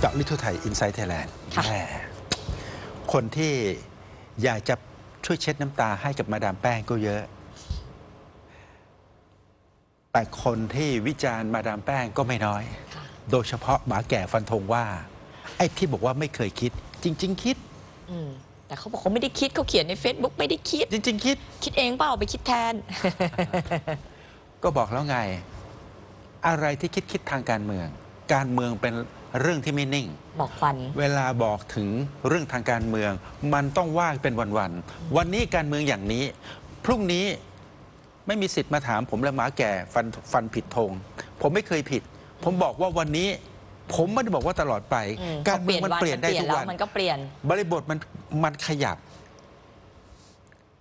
เจาะลิทุไทยอินไซต์ไทยแลนด์ค่ะแม่คนที่อยากจะช่วยเช็ดน้ำตาให้กับมาดามแป้งก็เยอะ แต่คนที่วิจารณ์มาดามแป้งก็ไม่น้อยค่ะโดยเฉพาะหมาแก่ฟันธงว่า ไอ้ที่บอกว่าไม่เคยคิด จริง ๆ คิดอืมแต่เขาบอกเขาไม่ได้คิดเขาเขียนใน Facebook ไม่ได้คิด จริง ๆ คิด คิดเองเปล่าไปคิดแทน ก็บอกแล้วไง อะไรที่คิดคิดทางการเมือง การเมืองเป็น เรื่องที่ไม่นิ่ง บอกควัน เวลาบอกถึงเรื่องทางการเมือง มันต้องว่าเป็นวันๆวันนี้การเมืองอย่างนี้ พรุ่งนี้ไม่มีสิทธิ์มาถามผมและหมาแก่ฟันฟันผิดธงผมไม่เคยผิด ผมบอกว่าวันนี้ ผมไม่ได้บอกว่าตลอดไป อืมการเมืองมันเปลี่ยนได้ทุกแล้ววัน มันก็เปลี่ยน บริบทมันมันขยับ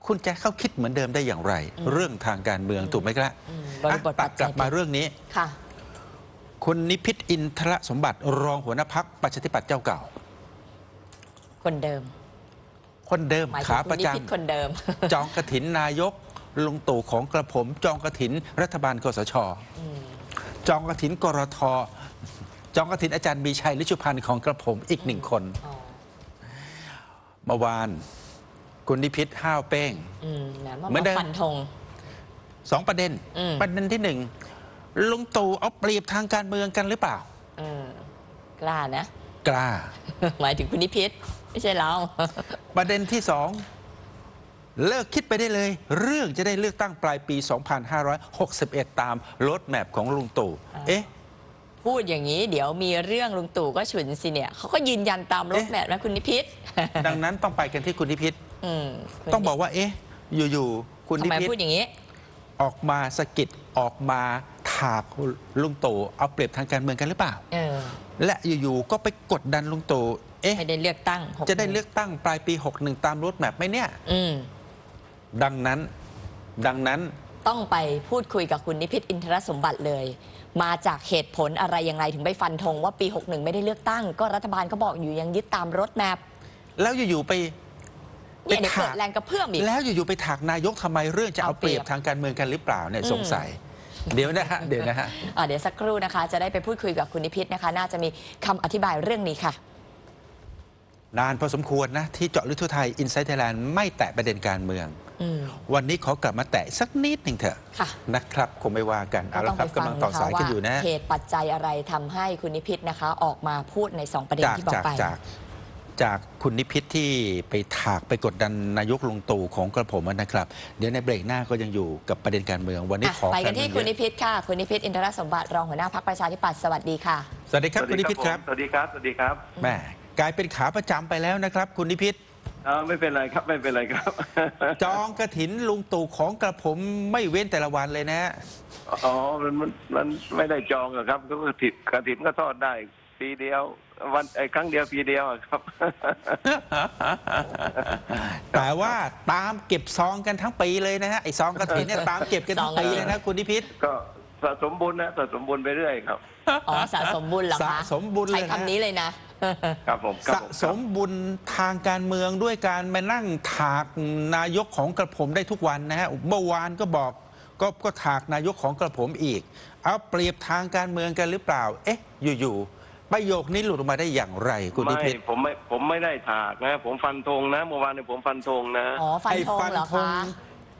คุณจะเข้าคิดเหมือนเดิมได้อย่างไรอืมเรื่องทางการเมืองถูกไหมครับอืมบริบทอะตัปัดจกจัลัยบมาเรื่องนี้ ค่ะ คุณนิพิษอินทรสมบัติรองหัวหน้าพักประชาธิปัตย์เจ้าเก่า คนเดิม คนเดิมหมายถึขางคุปณระนิจพิษคนเดิมำจองกระถินนายกลุงตู่ของกระผม จองกระถินรัฐบาลกสชอืมจองกระถินกรทจองกระถินอาจารย์บีชัยลิชุพันธ์ของกระผมอีกหนึ่งคนอ๋อ เมื่อวาน คุณนิพิษห้าวเป้ง อืมนะมาเหมือนเดิมฟันธง สองประเด็น อืม ประเด็นที่หนึ่ง ลุงตู่เอาเปรียบทางการเมืองกันหรือเปล่า เออกล้านะ กล้า หมายถึงคุณนิพิษไม่ใช่เรา ประเด็นที่สองเลิกคิดไปได้เลย เรื่องจะได้เลือกตั้งปลายปี 2561 ตามรถแมพของลุงตู่อ่าเอ๊ะ พูดอย่างนี้เดี๋ยวมีเรื่องลุงตู่ก็ฉุนสิเนี่ยเขาก็ยืนยันตามรถเอ๊ะแมพนะคุณนิพิษ ดังนั้นต้องไปกันที่คุณนิพิษอืมคุณต้องบอกว่า เอ๊ะ อยู่ๆคุณทำนิไมพิษพูดอย่างนี้ ออกมาสะกิดออกมา ถากลุงตู่เอาเปรียบทางการเมืองกันหรือเปล่าเออและอยู่ๆก็ไปกดดันลุงตู่เอ๊ะไม่ได้เลือกตั้งหจะได้เลือกตั้งปลายปี 61 ตามรถแมพไหมเนี่ยอืมดังนั้นดังนั้นต้องไปพูดคุยกับคุณนิพิษอินทรสมบัติเลย มาจากเหตุผลอะไรยังไงถึงไปฟันธงว่าปี 61 ไม่ได้เลือกตั้ง ก็รัฐบาลก็บอกอยู่ยังยึดตามรถแมพแล้วอยู่ๆไปเนี่ยเดี๋ยวไปเกิถาดกแรงกระเพื่อมอีกแล้วอยู่ๆไปถากนายกทำไมเรื่องจะเอาเอาเปเปรีรียยบบทางการเมืองกันหรือเปล่าเนี่ยอืมสงสัย เดี๋ยวนะฮะเดี๋ยวนะฮะ อะเดี๋ยวสักครู่นะคะ จะได้ไปพูดคุยกับคุณนิพิษนะคะ น่าจะมีคำอธิบายเรื่องนี้ค่ะ นานพอสมควรนะ ที่เจาะลึกทั่วไทยอินไซต์ไทยแลนด์ไม่แตะประเด็นการเมือง อืม วันนี้ขอกลับมาแตะสักนิดหนึ่งเถอะค่ะนะครับคงไม่ว่ากันเอาก็ละต้องครัไปบฟังกำลังต่อนะคะสายกันว่าอยู่นะ เหตุปัจจัยอะไรทำให้คุณนิพิษนะคะ ออกมาพูดในสองประเด็นจากที่บอกจากไป จาก จากคุณนิพิษที่ไปถากไปกดดันนายกลุงตู่ของกระผมนะครับ เดี๋ยวในเบรกหน้าก็ยังอยู่กับประเด็นการเมืองวันนี้อะขอไปกันารเมืที่องคุณเยนิอะพิษค่ะ คุณนิพิษอินทรสมบัติรองหัวหน้าพรรคประชาธิปัตย์สวัสดีค่ะ สวัสดีครับคุณนิพิษครับสวัสดีครับสวัสดีครับแม่กลายเป็นขาประจำไปแล้วนะครับ คุณนิพิษเอ่อไม่เป็นไรครับไม่เป็นไรครับ จองกระถินลุงตู่ของกระผมไม่เว้นแต่ละวันเลยนะฮะอ๋อมันมันมันไม่ได้จองหรอกครับก็กระถินกระถินก็ทอดได้ ปีเดียว วันไอ้ครั้งเดียวปีเดียวอะครับ แต่ว่าตามเก็บซองกันทั้งปีเลยนะฮะไอ้ซองกระถินเนี่ยตามเก็บกันทั้งปีเลยนะคุณนิพิษ ก็สะสมบุญนะสะสมบุญไปเรื่อยครับ อ๋อสะสมบุญเหรอคะสะสมบุญเลยนะ ใช้คำนี้เลยนะ ครับผมครับสะผมสมบุญทางการเมืองด้วยการมานั่งถากนายกของกระผมได้ทุกวันนะฮะเมื่อวานก็บอกก็ก็ถากนายกของกระผมอีก เอาเปรียบทางการเมืองกันหรือเปล่า เอ๊ะ อยู่ๆ ประโยคนี้หลุดออกมาได้อย่างไร คุณนิไม่พิษผมไม่ผมไม่ได้ถากนะ ผมฟันธงนะเมื่อวานเนี่ยผมฟันธงนะ อ๋อฟันไอ้ธงฟันเหรอธงคะ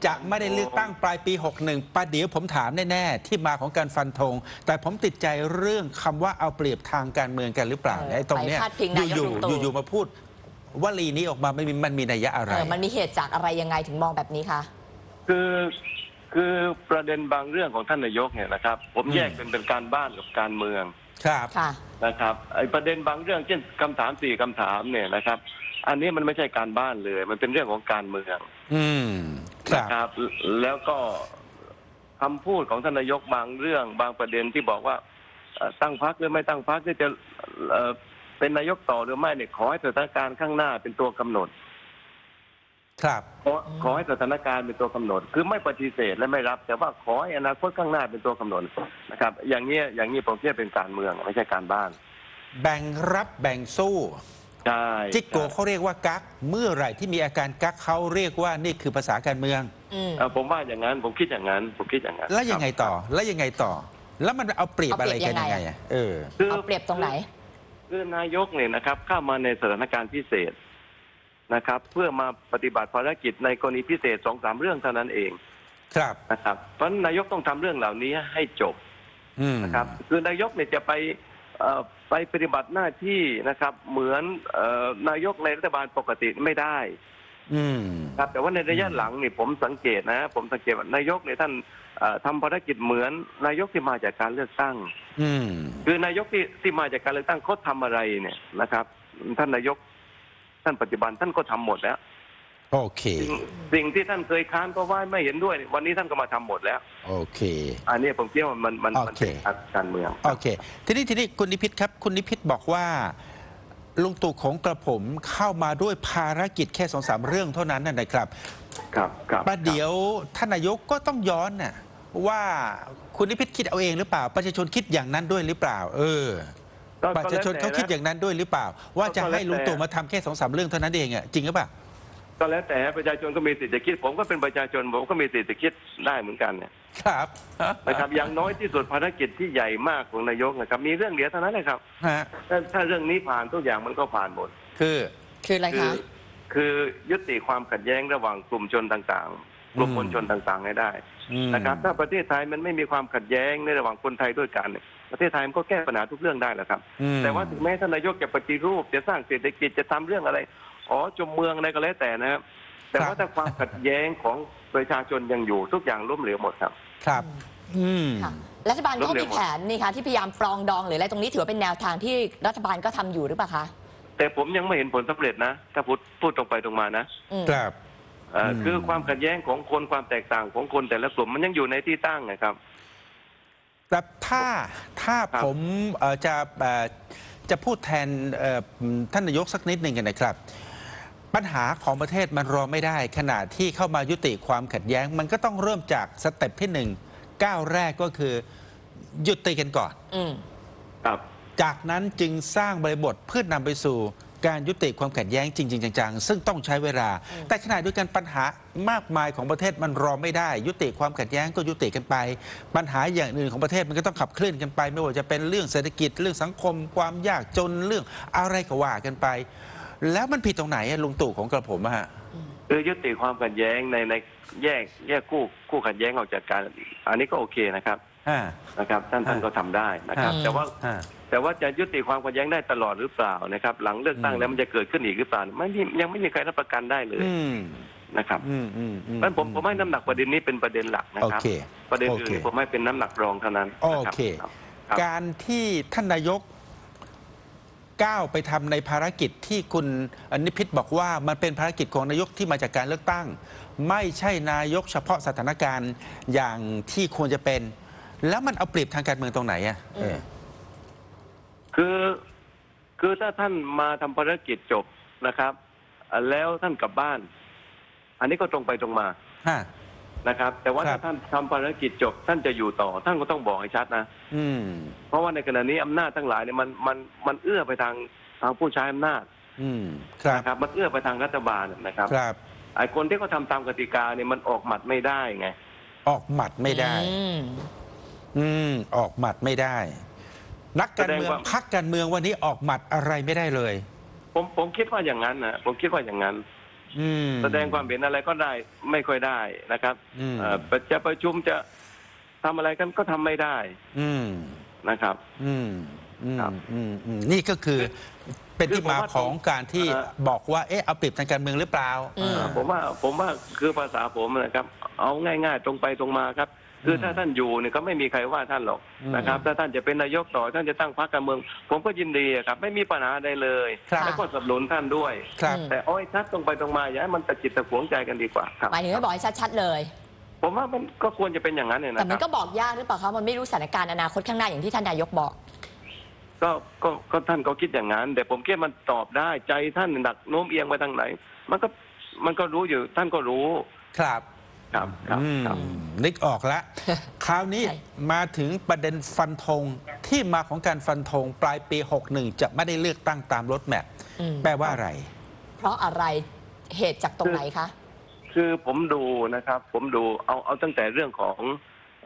จะไม่ได้เลือกตั้งปลายปี 61ประเดี๋ยวผมถามแน่ๆ ที่มาของการฟันธง แต่ผมติดใจเรื่องคำว่าเอาเปรียบทางการเมืองกันหรือเปล่าเออไอ้ตรงเนี้ยไปพาดพิงนายกอยู่ลุงตู่ ๆอยู่ๆมาพูดวลีนี้ออกมาไม่มีมันมีนัยยะอะไร เออมันมีเหตุจากอะไรยังไงถึงมองแบบนี้คะ คือคือประเด็นบางเรื่องของท่านนายกเนี่ยนะครับ ผมอืมแยกเป็นเป็นการบ้านกับการเมือง ครับ ค่ะ นะครับไอ้ประเด็นบางเรื่องเช่นคำถามสี่คำถามเนี่ยนะครับ อันนี้มันไม่ใช่การบ้านเลย มันเป็นเรื่องของการเมืองอืมคนะรับครับแล้วก็คำพูดของท่านนายกบางเรื่อง บางประเด็นที่บอกว่าเอ่อตั้งพักหรือไม่ตั้งพักที่จะเอ่อเป็นนายกต่อหรือไม่เนี่ยขอให้สถานการณ์ข้างหน้าเป็นตัวกำหนด ครับขอขอให้สถานการณ์เป็นตัวกำหนด คือไม่ปฏิเสธและไม่รับ แต่ว่าขอให้อนาคตข้างหน้าเป็นตัวกำหนดนะครับ อย่างเนี้ยอย่างนี้ผมเทียบเป็นการเมืองไม่ใช่การบ้าน แบ่งรับแบ่งสู้ใช่จิกโกเขาเรียกว่ากักเมื่อไหร่ที่มีอาการกักเขาเรียกว่านี่คือภาษาการเมืองอืมเอ่อผมว่าอย่างนั้นผมคิดอย่างนั้นผมคิดอย่างนั้นแล้วยังไงครับต่อแล้วยังไงต่อ แล้วมันเอาเปรียบเอาอะเปรีไรยบกันยัยังงไงไงอะเออคือเอาเปรียบตรงไหนคือนายกเนี่ยนะครับเข้ามาในสถานการณ์พิเศษ นะครับ เพื่อมาปฏิบัติภารกิจในกรณีพิเศษสองสามเรื่องเท่านั้นเองครับนะครับเพราะฉะนั้นนายกต้องทำเรื่องเหล่านี้ให้จบอืมนะครับ คือนายกเนี่ยจะไปเอ่อไปปฏิบัติหน้าที่นะครับ เหมือนเอ่อนายกในรัฐบาลปกติไม่ได้อืมครับแต่ว่าในระยะอืมหลังนี่ผมสังเกตนะ ผมสังเกตว่านายกเนี่ยท่านเอ่อทำภารกิจเหมือน นายกที่มาจากการเลือกตั้งอืมคือนายกที่ที่มาจากการเลือกตั้งเขาทำอะไรเนี่ยนะครับ ท่านนายก ท่านปัจจุบันท่านก็ทำหมดแล้วโอเคสิ่งสิ่งที่ท่านเคยค้านก็ว่าไม่เห็นด้วย วันนี้ท่านก็มาทำหมดแล้ว โอเค อันนี้ผมคิดว่ามันมันมันโอเคเป็นการเมืองโอเค ทีนี้ทีนี้คุณนิพิษครับ คุณนิพิษบอกว่าลุงตู่ของกระผมเข้ามาด้วยภารกิจแค่สองสามเรื่องเท่านั้นนะนะครับ ครับครับประเดี๋ยวท่านนายกก็ต้องย้อนน่ะว่าคุณนิพิษคิดเอาเองหรือเปล่า ประชาชนคิดอย่างนั้นด้วยหรือเปล่า เออ ก็ประชาชนเขาคิดอย่างนั้นด้วยหรือเปล่า ว่าจะให้ลุงตู่มาทำแค่สองสามเรื่องเท่านั้นเองอะจริงหรือเปล่าก็แล้วแต่ประชาชนก็มีสิทธิ์จะคิด ผมก็เป็นประชาชนผมก็มีสิทธิ์จะคิดได้เหมือนกันเนี่ยครับนะครับอย่างน้อยที่สุดภารกิจที่ใหญ่มากของนายกนะครับ มีเรื่องเดียวเท่านั้นเลยครับฮะถ้าถ้าเรื่องนี้ผ่านทุกอย่างมันก็ผ่านหมด คือ คืออะไรคืคะคือยุติความขัดแย้งระหว่างกลุ่มชนต่างๆ กลุ่มอืมมวลชนต่างๆให้ได้อืมนะครับ ถ้าประเทศไทยมันไม่มีความขัดแย้งในระหว่างคนไทยด้วยกันเนี่ย ประเทศไทยมันก็แก้ปัญหาทุกเรื่องได้แหละครับ อืมแต่ว่าถึงแม้ท่านนายกจะปฏิรูปจะสร้างเศรษฐกิจจะทำเรื่องอะไรอ๋อจมเมืองอะไรก็แล้วแต่นะครับแต่ว่าถ้าความขัดแย้งของประชาชนยังอยู่ทุกอย่างล้มเหลวหมดครับ ครับ อืม ค่ะรัฐบาลก็ล้มเหลวมีหมดแผนนี่คะที่พยายามปรองดองหรืออะไรตรงนี้ถือว่าเป็นแนวทางที่รัฐบาลก็ทำอยู่หรือเปล่าคะแต่ผมยังไม่เห็นผลสำเร็จนะถ้าพูดพูดตรงไปตรงมานะอืม ครับ เอ่ออม คือความขัดแย้งของคนความแตกต่างของคนแต่ละกลุ่มมันยังอยู่ในที่ตั้งนะครับ แต่ถ้าถ้าครับผมเอ่อจะเอ่อจะพูดแทนเอ่อท่านนายกสักนิดหนึ่งกันนะครับ ปัญหาของประเทศมันรอไม่ได้ ขณะที่เข้ามายุติความขัดแย้ง มันก็ต้องเริ่มจากสเต็ปที่หนึ่งก้าวแรกก็คือยุติกันก่อนอืมครับจากนั้นจึงสร้างบริบทเพื่อนำไปสู่ การยุติความขัดแย้งจริง ๆ จังๆ ซึ่งต้องใช้เวลาอืมแต่ขณะเด้วยวกันปัญหามากมายของประเทศมันรอไม่ได้ ยุติความขัดแย้งก็ยุติกันไป ปัญหาอย่างอื่นของประเทศมันก็ต้องขับเคลื่อนกันไป ไม่ว่าจะเป็นเรื่องเศรษฐกิจเรื่องสังคม ความยากจนเรื่องอะไรก็ว่ากันไป แล้วมันผิดตรงไหนอะลุงตู่ของกระผมอะฮะ คือยุติความขัดแย้งในในแยกแยกคู่คู่ขัดแย้งออกจากกัน อันนี้ก็โอเคนะครับอ่า นะครับ ท่านท่านอ่าก็ทำได้นะครับอืมแต่ว่า อ่า แต่ว่าจะยุติความขัดแย้งได้ตลอดหรือเปล่านะครับ หลังเลือกตั้งอืมแล้วมันจะเกิดขึ้นอีกหรือเปล่าไม่มียังไม่มีใครรับประกันได้เลยอืมนะครับอืมอืมอืเพราะฉะนั้นผมผมให้น้ำหนักประเด็นนี้เป็นประเด็นหลักนะโอครับเคประเด็นโออื่เคนผมให้เป็นน้ำหนักรองเท่านั้นโอนะครับเคครับครับการที่ท่านนายกก้าวไปทำในภารกิจที่คุณนิพิษบอกว่ามันเป็นภารกิจของนายกที่มาจากการเลือกตั้ง ไม่ใช่นายกเฉพาะสถานการณ์อย่างที่ควรจะเป็น แล้วมันเอาเปรียบทางการเมืองตรงไหนอะเออ คือคือถ้าท่านมาทำภารกิจจบนะครับอะแล้วท่านกลับบ้าน อันนี้ก็ตรงไปตรงมาฮะ นะครับ แต่ว่าครัถ้าบท่านทำภารกิจจบ ท่านจะอยู่ต่อ ท่านก็ต้องบอกให้ชัดนะ อืม เพราะว่าในขณะนี้อำนาจทั้งหลายเนี่ยมันมันมันเอื้อไปทางทางผู้ใช้อำนาจอืม ครับ นะครับ มันเอื้อไปทางรัฐบาลนะครับครับ ไอ้คนที่เขาทำตามกติกาเนี่ยมันออกหมัดไม่ได้ไง ออกหมัดไม่ได้ อืม อืม ออกหมัดไม่ได้ นักการเมืองแสดงว่า พักการเมืองวันนี้ออกหมัดอะไรไม่ได้เลย ผมผมคิดว่าอย่างนั้นนะผมคิดว่าอย่างนั้น อืม แสดงความเห็นอะไรก็ได้ไม่ค่อยได้นะครับอืม เอ่อจะประชุมจะทำอะไรกันก็ทำไม่ได้อืม นะครับ อืมอืมครับอืมอืมนี่ก็คือเป็นที่คือผมมาว่าของการที่เอ่อ บอกว่าเอ๊ะเอาเปรียบทางการเมืองหรือเปล่าอืมอ่าผมว่าผมว่าคือภาษาผมนะครับ เอาง่าย ๆ ตรงไปตรงมาครับ คือมถ้าท่านอยู่เนี่ยก็ไม่มีใครว่าท่านหรอกอืมนะครับ ถ้าท่านจะเป็นนายกต่อท่านจะตั้งพรรคการเมือง ผมก็ยินดีอะครับ ไม่มีปัญหาใดเลยครับแล้วก็สนับสนุนท่านด้วย ครับอืมแต่เอาให้ชัดตรงไปตรงมาอย่าให้มันตะจิตตะขวงใจกันดีกว่าครับ หมายถึงให้บอกให้ชัดๆเลย ผมว่ามันก็ควรจะเป็นอย่างนั้นเนี่ยแต่นะคมัรันบก็บอกยากหรือเปล่าคะมันไม่รู้สถานการณ์อนาคตข้างหน้าอย่างที่ท่านนายกบอก ก็ก็ก็ท่านก็คิดอย่างนั้น แต่ผมคิดมันตอบได้ใจท่านหนักโน้มเอียงไปทางไหน มันก็มันก็รู้อยู่ท่านก็รู้ ครับ ครับครับอืมครับ นึกออกแล้ว คราวนี้ใช่ มาถึงประเด็นฟันธงที่มาของการฟันธงปลายปี 61 จะไม่ได้เลือกตั้งตามรถแมพอืมแปลว่าอะไร เพราะอะไรเหตุจากตรงไหนคะ คือผมดูนะครับ ผมดูเอาเอาตั้งแต่เรื่องของ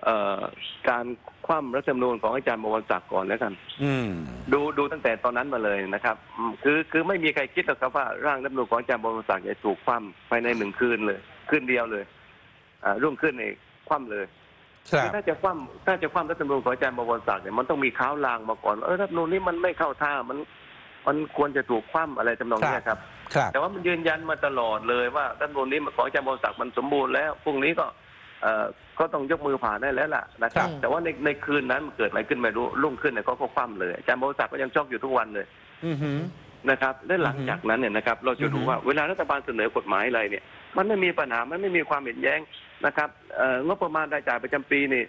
เอ่อการคว่ำรัฐธรรมนูญของอาจารย์บวรศักดิ์ก่อนแล้วกัน อืม ดูดูตั้งแต่ตอนนั้นมาเลยนะครับอืมคือคือไม่มีใครคิดหรอกครับว่าร่างรัฐธรรมนูญของอาจารย์บวรศักดิ์จะถูกคว่ำภายในหนึ่งคืนเลย คืนเดียวเลยอ่า รุ่งขึ้นเองคว่ำเลยครับคือถ้าจะคว่ำถ้าจะคว่ำรัฐธรรมนูญของอาจารย์บวรศักดิ์เนี่ยมันต้องมีข้าวลางมาก่อนว่าเออรัฐธรรมนูญนี้มันไม่เข้าท่ามันมันควรจะถูกคว่ำอะไรทำนองเนี้ยครับครับ แต่ว่ามันยืนยันมาตลอดเลยว่ารัฐธรรมนูญนี้ของอาจารย์บวรศักดิ์มันสมบูรณ์แล้วพรุ่งนี้ก็เอ่อก็ต้องยกมือผ่านได้แล้วล่ะนะครับครับแต่ว่าในในคืนนั้นมันเกิดอะไรขึ้นไม่รู้รุ่งขึ้นเนี่ยเขาก็คว่ำเลยอาจารย์บวรศักดิ์ก็ยังช็อกอยู่ทุกวันเลยอือหือนะครับและหลังจากนั้นเนี่ยนะครับ เราจะดูอือฮึว่าเวลารัฐบาลเสนอกฎหมายอะไรเนี่ย มันไม่มีปัญหามันไม่มีความเห็นแย้ง นะครับเอ่องบประมาณรายจ่ายประจำปีนี่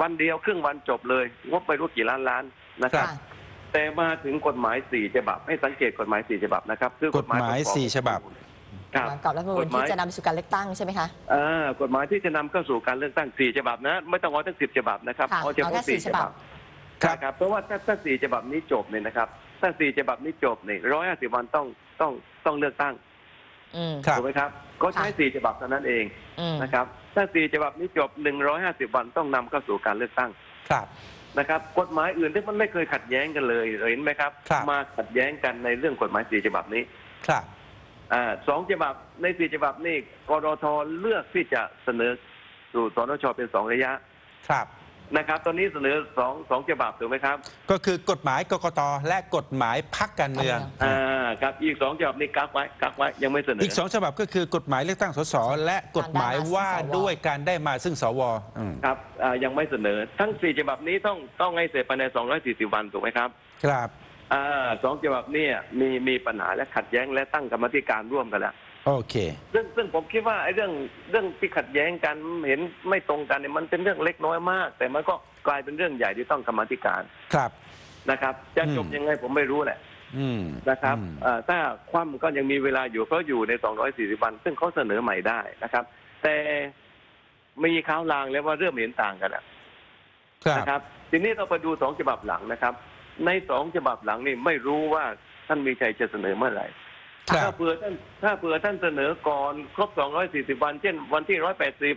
วันเดียวครึ่งวันจบเลย งบไปรู้กี่ล้านล้านนะครับ ค่ะ แต่มาถึงกฎหมายสี่ฉบับ ให้สังเกตกฎหมายสี่ฉบับนะครับคือกฎหมายประกอบสี่ฉบับ ครับ ประกอบรัฐธรรมนูญกฎหมาย ที่จะนำไปสู่การเลือกตั้งใช่ไหมคะอ่ากฎหมายที่จะนำเข้าสู่การเลือกตั้งสี่ฉบับนะ ไม่ต้องเอาทั้งสิบฉบับนะครับค่ะเอาเฉเอาแค่พาะสี่สี่ฉฉบับับบ ครับครับ เพราะว่าถ้าถ้าสี่ฉบับนี้จบเนี่ยนะครับถ้าสี่ฉบับนี้จบเนี่ยร้อยห้าสิบวันต้องต้องต้องเลือกตั้งอืม ครับ ถูกไหมครับก็ใช้ค่ะ สี่ฉบับเท่านั้นเองอืม นะครับ ถ้าสี่ฉบับนี้จบ150วันต้องนำเข้าสู่การเลือกตั้งครับนะครับ กฎหมายอื่นที่มันไม่เคยขัดแย้งกันเลยเห็นไหมครับครับมาขัดแย้งกันในเรื่องกฎหมายสี่ฉบับนี้ครับอ่าสองฉบับในสี่ฉบับนี่กรทเลือกที่จะเสนอสู่สนชเป็นสองระยะครับนะครับตอนนี้เสนอสองสองฉบับถูกไหมครับ ก็คือกฎหมายกกตและกฎหมายพักการเมืองอ่า ครับอีกสองฉบับนี่กักไว้กักไว้ยังไม่เสนออีกสองฉบับก็คือกฎหมายเลือกตั้งสสและกฎหมายว่าด้วยการได้มาซึ่งสวอืมครับอ่ายังไม่เสนอ ทั้งสี่ฉบับนี้ต้องต้องให้เสร็จภายใน240 วันถูกไหมครับครับอ่าสองฉบับเนี่ยมีมีปัญหาและขัดแย้งและตั้งกรรมธิการร่วมกันแล้ว โอเค ซึ่งซึ่งผมคิดว่าไอ้เรื่องเรื่องที่ขัดแย้งกันเห็นไม่ตรงกันเนี่ยมันเป็นเรื่องเล็กน้อยมาก แต่มันก็กลายเป็นเรื่องใหญ่ที่ต้องกรรมธิการครับ นะครับ จะจบอืม ยังไงผมไม่รู้แหละ อืมนะครับอืมอ่าถ้าคว่ำก็ยังมีเวลาอยู่เพราะอยู่ใน 240 วัน ซึ่งเขาเสนอใหม่ได้นะครับ แต่มีข่าวลางแล้วว่าเริ่มเห็นต่างกันอะครับ นะครับ ทีนี้เราไปดูสองฉบับหลังนะครับ ในสองฉบับหลังนี่ไม่รู้ว่าท่านมีชัยจะเสนอเมื่อไหร่ ครัถ้าบ เผื่อท่านถ้าเผื่อท่านเสนอก่อนครบ 240 วัน เช่นวันที่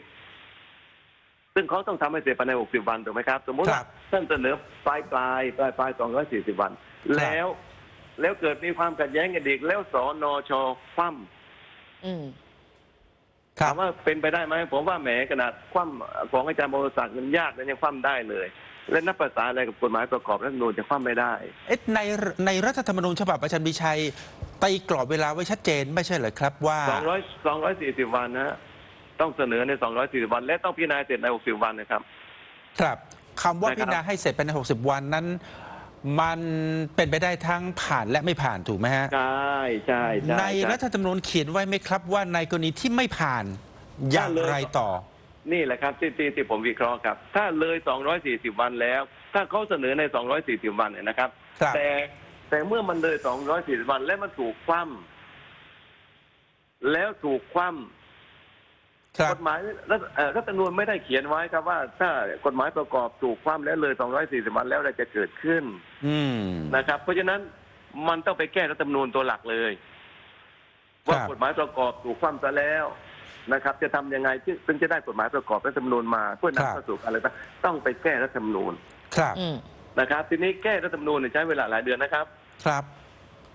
180 ซึ่งเขาต้องทำให้เสร็จภายใน 60 วันถูกไหมครับ สมมติคว่ารับท่านเสนอปลายปลายปลายปลาย240 วัน แล้ว แล้วเกิดมีความขัดแย้งกันอีกแล้วสนชคว่ำอืมครัถาบมว่าเป็นไปได้ไหมผมว่าแหมขนาดคว่ำของอาจารย์บรศักดิ์มันยากแล้วยังคว่ำได้เลยและนับภาษาอะไรกับกฎหมายประกอบรัฐธรรมนูญจะคว่ำไม่ได้เอ๊ะในในรัฐธรรมนูญฉบับอาจารย์มีชัยตีกรอบเวลาไว้ชัดเจนไม่ใช่เหรอครับ ว่า200 240 วันนะฮะต้องเสนอใน 240 วัน และต้องพิจารณาเสร็จใน 60 วันนะครับ ครับคำว่านะครับพิจารณาให้เสร็จภายใน 60 วันนั้น มันเป็นไปได้ทั้งผ่านและไม่ผ่านถูกไหมฮะ ใช่ใช่ใช่ในช่รัฐธรรมนูญเขียนไว้ไหมครับว่าในกรณีที่ไม่ผ่านอย่างไรต่อ นี่แหละครับที่ที่ที่ผมวิเคราะห์ครับ ถ้าเลย 240 วันแล้ว ถ้าเขาเสนอใน 240 วันเนี่ยนะครับ ครับ แต่แต่เมื่อมันเลย 240 วันแล้วมันถูกคว่ำแล้วถูกคว่ำ ครับ กฎหมายรัฐเอ่อรัฐธรรมนูญไม่ได้เขียนไว้ครับว่า ถ้ากฎหมายประกอบถูกคว่ำแล้วเลย 240 วันแล้วอะไรจะเกิดขึ้นอืม นะครับ เพราะฉะนั้นมันต้องไปแก้รัฐธรรมนูญตัวหลักเลย ว่าครับ กฎหมายประกอบถูกคว่ำซะแล้วนะครับ จะทำยังไงที่ถึงจะได้กฎหมายประกอบรัฐธรรมนูญมาเพื่อนำเข้าสู่การเลือกตั้งต้องไปแก้รัฐธรรมนูญครับอืม นะครับ ทีนี้แก้รัฐธรรมนูญเนี่ยใช้เวลาหลายเดือนนะครับ ครับ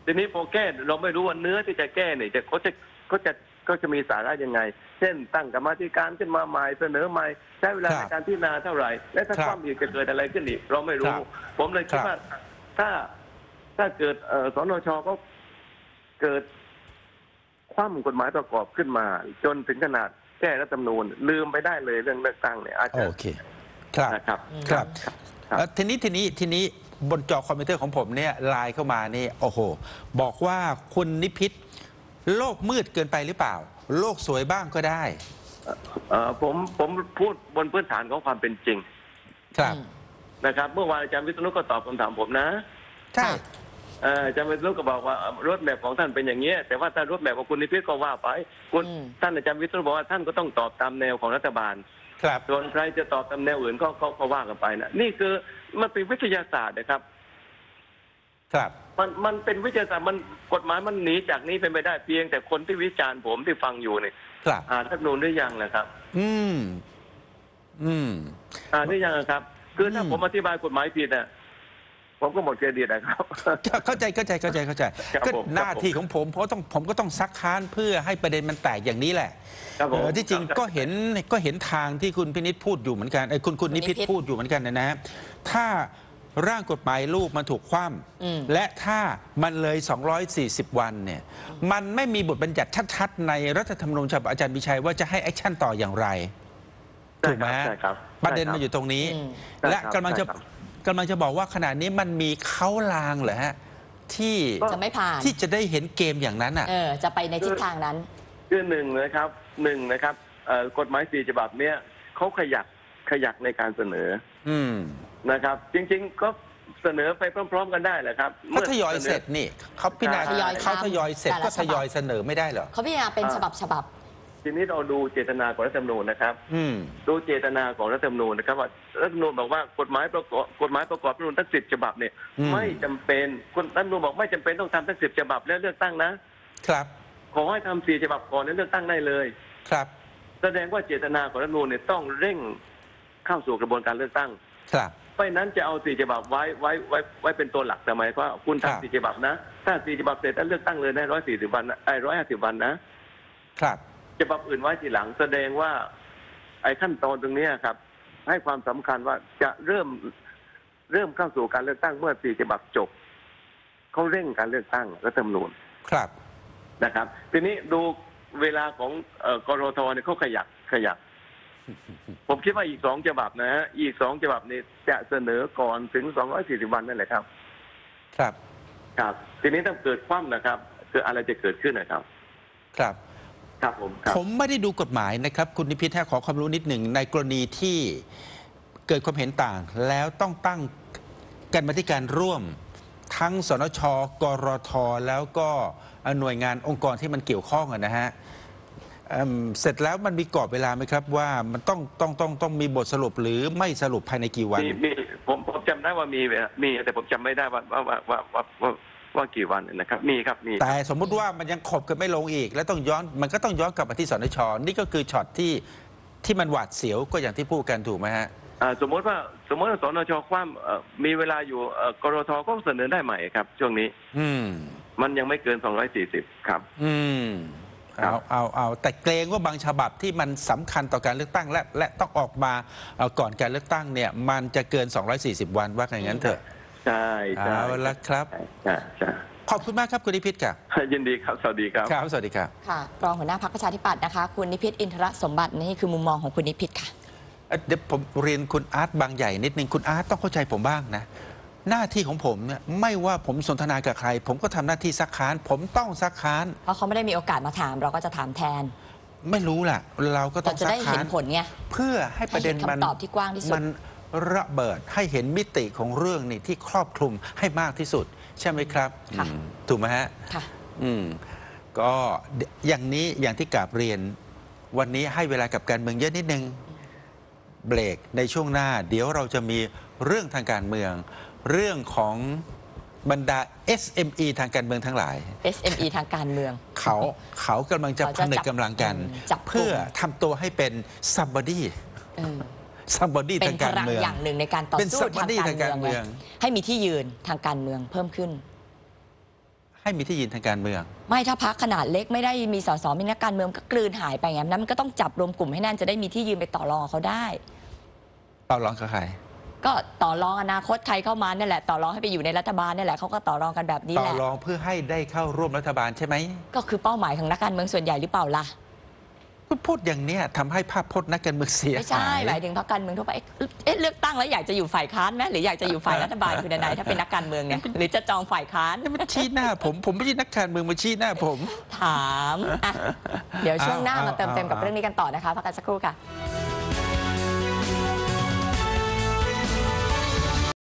ทีนี้พอแก้เราไม่รู้ว่าเนื้อที่จะแก้เนี่ยจะเขาจะเขาจะ เขาจะมีสาระยังไง เช่น ตั้งกรรมาธิการขึ้นมาใหม่เสนอใหม่ใช้เวลาครับในการพิจารณาเท่าไหร่ และถ้าครับความอีกจะเกิดอะไรขึ้นอีกเราไม่รู้ครับผมเลยคิดครับว่าถ้าถ้าเกิดเอ่อสนชก็เกิดคว่ำกฎหมายประกอบขึ้นมา จนถึงขนาดแก้รัฐธรรมนูญลืมไปได้เลยเรื่องเลือกตั้งเนี่ยอาจจะโอเคครับนะครับครับครับเอ่อทีนี้ทีนี้ทีนี้บนจอคอมพิวเตอร์ของผมเนี่ยไลน์เข้ามานี่โอ้โห บอกว่าคุณนิพิษ โลกมืดเกินไปหรือเปล่า โลกสวยบ้างก็ได้ เอ่อผมผมพูดบนพื้นฐานของความเป็นจริงครับอืมนะครับเมื่อวานอาจารย์วิษณุก็ตอบคำถามผมนะใช่ เอ่ออาจารย์วิษณุก็บอกว่ารถแมพของท่านเป็นอย่างนี้ยแต่ว่าถ้ารถแมพของคุณนิพิษก็ว่าไปคุณอืม ท่านอาจารย์วิษณุบอกว่าท่านก็ต้องตอบตามแนวของรัฐบาล ครับ ส่วนใครจะตอบตามแนวอื่นก็ก็ก็ว่ากันไปนะนี่คือมันเป็นวิทยาศาสตร์นะครับ ครับ มันมันเป็นวิทยาศาสตร์มันกฎหมายมันหนีจากนี้เป็นไปได้เพียง แต่คนที่วิจารณ์ผมที่ฟังอยู่เนี่ยครับ อ่านรัฐธรรมนูญหรือยังนะครับ อืม อืม อ่านหรือยังครับ คือถ้าอืม ผมอธิบายกฎหมายผิดเนี่ยผมก็หมดเครดิตนะครับ เข้าใจเข้าใจเข้าใจเข้าใจครับก็ผมหน้าที่ของผมเพราะต้องผมก็ต้องซักค้านเพื่อให้ประเด็นมันแตกอย่างนี้แหละครับผม เออที่จริงครับก็เห็นก็เห็นทางที่คุณพินิษพูดอยู่เหมือนกันไอ้ยคุณคุณนิพิษนิพิษพูดอยู่เหมือนกันนะนะถ้า ร่างกฎหมายลูกมันถูกคว่อืมำและถ้ามันเลย 240 วันเนี่ยมันไม่มีบทบัญญัติชัดๆ ในรัฐธรรมนูญฉบับอาจารย์วิชัยว่าจะให้แอคชั่นต่ออย่างไรถูกไหมใช่ครับประเด็นใช่คบมันอยู่ตรงนี้อืมและใช่ครับกำลังจะใช่ครับกำลังจะบอกว่าขณะนี้มันมีเขาลางเหรอฮะที่ก็จะไม่ผ่านที่จะได้เห็นเกมอย่างนั้นอะเออจะไปในทิศทางนั้นคือหนึ่งนะครับหนึ่งนะครับเอ่อกฎหมายสี่ฉบับเนี้ยเขาขยักขยักในการเสนอ อืม นะครับ จริง ๆ ก็เสนอไปพร้อม ๆ กันได้แหละครับเขาทยอยเสร็จนี่เขาพิจารณาทยอยเขาทยอยเสร็จแต่ละก็ทยอยฉบับเสนอไม่ได้เหรอเขาพิจารณาเป็นอ่าฉบับฉบับ ทีนี้เราดูเจตนาของรัฐธรรมนูญนะครับ อืม ดูเจตนาของรัฐธรรมนูญนะครับว่ารัฐธรรมนูญบอกว่ากฎหมายประกอบกฎหมายประกอบรัฐธรรมนูญทั้งสิบฉบับเนี่ยอืม ไม่จำเป็นคุณรัฐธรรมนูญบอกไม่จำเป็นต้องทำทั้งสิบฉบับแล้วเลือกตั้งนะครับขอให้ทำสี่ฉบับก่อนแล้วเลือกตั้งได้เลย ครับแสดงว่าเจตนาของรัฐธรรมนูญเนี่ยต้องเร่งเข้าสู่กระบวนการเลือกตั้ง ครับ เพราะฉะนั้นจะเอาสี่ฉบับไว้ไว้ไว้ไว้เป็นตัวหลักทำไมเพราะคุณครับ ทำสี่ฉบับนะ ถ้าสี่ฉบับเสร็จแล้วเลือกตั้งเลยในร้อยสี่สิบวันนะไอ้ร้อยห้าสิบวันนะครับ ฉบับอื่นไว้ทีหลังแสดงว่า ไอ้ขั้นตอนตรงเนี้ยครับ ให้ความสำคัญว่าจะเริ่มเริ่มเข้าสู่การเลือกตั้งเมื่อสี่ฉบับจบเขาเร่งการเลือกตั้งรัฐธรรมนูญ ครับ นะครับทีนี้ดูเวลาของเอ่อกรทเนี่ยเขาขยักขยัก ผมคิดว่าอีกสองฉบับนะฮะอีกสองฉบับนี้จะเสนอก่อนถึงสองร้อยสี่สิบวันนั่นแหละครับ ครับ ครับ ทีนี้ถ้าเกิดคว่ำนะครับ คืออะไรจะเกิดขึ้นนะครับ ครับ ครับผมครับผมไม่ได้ดูกฎหมายนะครับ คุณนิพิษถ้าขอความรู้นิดหนึ่งในกรณีที่เกิดความเห็นต่าง แล้วต้องตั้งกันมาที่การร่วม ทั้งสนช กรทแล้วก็หน่วยงานองค์กรที่มันเกี่ยวข้องอะนะฮะ เอิ่มเสร็จแล้วมันมีกรอบเวลาไหมครับ ว่ามันต้องต้องต้องต้องมีบทสรุปหรือไม่สรุปภายในกี่วันมีมีผมผมจำได้ว่ามีมีแต่ผมจำไม่ได้ว่าว่าว่าว่าว่าว่าว่ากี่วันนะครับ มีครับมีแต่สมมุติว่ามันยังขบกันไม่ลงอีก แล้วต้องย้อนมันก็ต้องย้อนกลับมาที่สนชนี่ก็คือช็อตที่ที่มันหวาดเสียวก็อย่างที่พูดกันถูกไหมฮะอ่าสมมติว่าสมมติว่าสนชคว่ำเอ่อมีเวลาอยู่เอ่อกรทก็เสนอได้ใหม่ครับ ช่วงนี้ อืมมันยังไม่เกิน240ครับ อืมครั เอาบเอาเอาแต่เกรงว่าบางฉบับที่มันสำคัญต่อการเลือกตั้งและและต้องออกมาเอ่อก่อนการเลือกตั้งเนี่ยมันจะเกิน 240 วันว่าอย่างนั้นเถอะใช่ใช่เอาละครับใช่ใช่ใช่ขอบคุณมากครับคุณนิพิษครับยินดีครับ สวัสดีครับครับสวัสดีครับค่ะรองหัวหน้าพักประชาธิปัตย์นะคะ คุณนิพิษอินทรสมบัตินี่คือมุมมองของคุณนิพิษค่ะเอ่อเดี๋ยวผมเรียนคุณอาร์ตบางใหญ่นิดนึงคุณอาร์ตต้องเข้าใจผมบ้างนะ หน้าที่ของผมเนี่ยไม่ว่าผมสนทนากับใคร ผมก็ทำหน้าที่ซักค้าน ผมต้องซักค้าน เพราะเขาไม่ได้มีโอกาสมาถามเราก็จะถามแทนไม่รู้ล่ะ เราก็ต้เราองจะซักได้เห็ค้านนผลไง เพื่อให้ประเด็นให้เห็นมันคำตอบที่กว้างที่สุด มันระเบิดให้เห็นมิติของเรื่องนี่ที่ครอบคลุมให้มากที่สุด ใช่ไหมครับ ค่ะอืมถูกไหมฮะ ค่ะ อืมก็อย่างนี้อย่างที่กราบเรียน วันนี้ให้เวลากับการเมืองเยอะนิดนึง เบรกในช่วงหน้า เดี๋ยวเราจะมีเรื่องทางการเมือง เรื่องของบรรดา SME ทางการเมืองทั้งหลาย SME ทางการเมือง เขาเขากำลังจะเขาผจะนึกจับกำลังกันอืมจับกลุ่มเพื่อทำตัวให้เป็น somebody เออ somebody เป็ทานงพการลังเมืองอย่างหนึ่งในการต่อเป็นสู้ทาง somebody ทางกาการรเมืเมือองงให้มีที่ยืนทางการเมืองเพิ่มขึ้น ให้มีที่ยืนทางการเมือง ไม่ถ้าพักขนาดเล็กไม่ได้มีสสมีนักการเมืองก็กลืนหายไปไงนั้นมันก็ต้องจับรวมกลุ่มให้แน่นจะได้มีที่ยืนไปต่อรองกับเขาได้ ต่อรองกับใคร ก็ต่อรองอนาคตใครเข้ามาเนี่ยแหละต่อรองให้ไปอยู่ในรัฐบาลเนี่ยแหละเขาก็ต่อรองกันแบบนี้ต่อแหละรองเพื่อให้ได้เข้าร่วมรัฐบาลใช่ไหม ก็คือเป้าหมายของนักการเมืองส่วนใหญ่หรือเปล่าล่ะคุณพูดอย่างเนี้ยทำให้ภาพพจน์นักการเมืองเสียไม่ใช่หายหมายถึงพรรคการเมืองทั่วไปเอ๊ะเอ๊ะเลือกตั้งแล้วอยากจะอยู่ฝ่ายค้านไหมหรืออยากจะอยู่ฝ่ายรัฐบาลคือใดๆถ้าเป็นนักการเมืองเนี่ยหรือจะจองฝ่ายค้านนี่มันชี้หน้าผม ผมไม่ใช่นักการเมืองมาชี้หน้าผม ถามอะเดี๋ยวช่วงหน้าเอามาเติมเต็มกับเอาเรื่องนี้กันต่อนะคะพักกันสักครู่ค่ะ